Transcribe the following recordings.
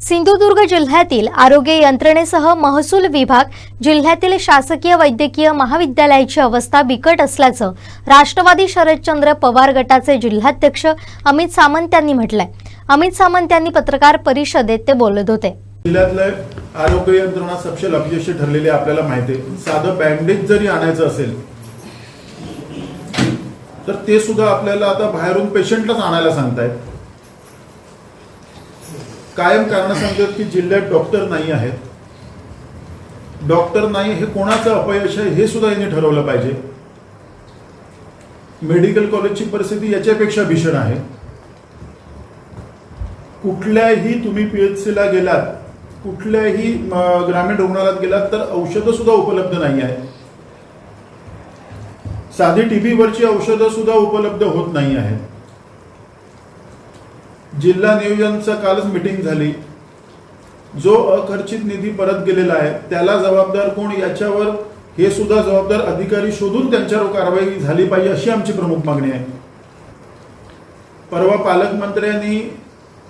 सिंधुदुर्ग जिल्ह्यातील आरोग्य यंत्रणेसह महसूल विभाग जिल्ह्यातील शासकीय वैद्यकीय महाविद्यालयाची अवस्था बिकट असल्याचं राष्ट्रवादी शरदचंद्र पवार गटाचे जिल्हाध्यक्ष अमित सामंत यांनी म्हटलंय. अमित सामंत यांनी पत्रकार परिषदेत ते बोलत होते. जिल्ह्यातलं आरोग्य यंत्रणा सपशेल अपयशी ठरलेली आपल्याला माहिती आहे. साधं बँडेज जरी आणायचं असेल तर ते सुद्धा आपल्याला आता बाहेरून पेशंटलाच आणायला सांगतायत. कायम कारण सांगतात की जिल्ह्यात डॉक्टर नाही आहेत. डॉक्टर नाही हे कोणाचं अपयश आहे हे सुद्धा यांनी ठरवलं पाहिजे. मेडिकल कॉलेजची परिस्थिती याच्यापेक्षा भीषण आहे. कुठल्याही तुम्ही पीएचसी ला गेलात कुठल्याही ग्रामीण रुग्णालयात गेलात तर औषधं सुद्धा उपलब्ध नाही आहे साधी टीबी वरची औषधं सुद्धा उपलब्ध होत नाही आहेत. जिल्हा नियोजनचं कालच मिटिंग झाली. जो अखर्चित निधी परत गेलेला आहे त्याला जबाबदार कोण? याच्यावर हे सुद्धा जबाबदार अधिकारी शोधून त्यांच्यावर कारवाई झाली पाहिजे अशी आमची प्रमुख मागणी आहे. परवा पालकमंत्र्यांनी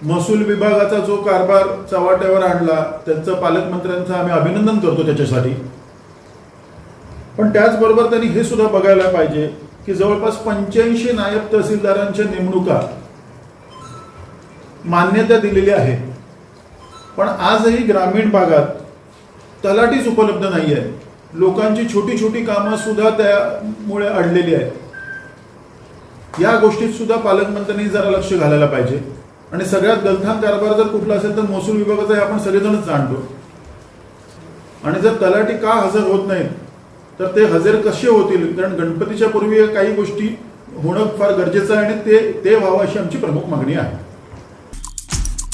महसूल विभागाचा जो कारभार चव्हाट्यावर आणला त्यांचं पालकमंत्र्यांचं आम्ही अभिनंदन करतो त्याच्यासाठी. पण त्याचबरोबर त्यांनी हे सुद्धा बघायला पाहिजे की जवळपास पंच्याऐंशी नायब तहसीलदारांच्या नेमणुका मान्यता दिलेली आहे. पण आजही ग्रामीण भागात तलाठीच उपलब्ध नाही आहे लोकांची छोटी छोटी कामं सुद्धा त्यामुळे अडलेली आहेत. या गोष्टीत सुद्धा पालकमंत्र्यांनी जरा लक्ष घालायला पाहिजे. आणि सगळ्यात गलथान कारभार जर कुठला असेल तर महसूल विभागाचा हे आपण सगळेजणच जाणतो. आणि जर तलाठी का हजर होत नाहीत तर ते हजर कसे होतील? कारण गणपतीच्या पूर्वी काही गोष्टी होणं फार गरजेचं आहे आणि ते ते व्हावं अशी आमची प्रमुख मागणी आहे.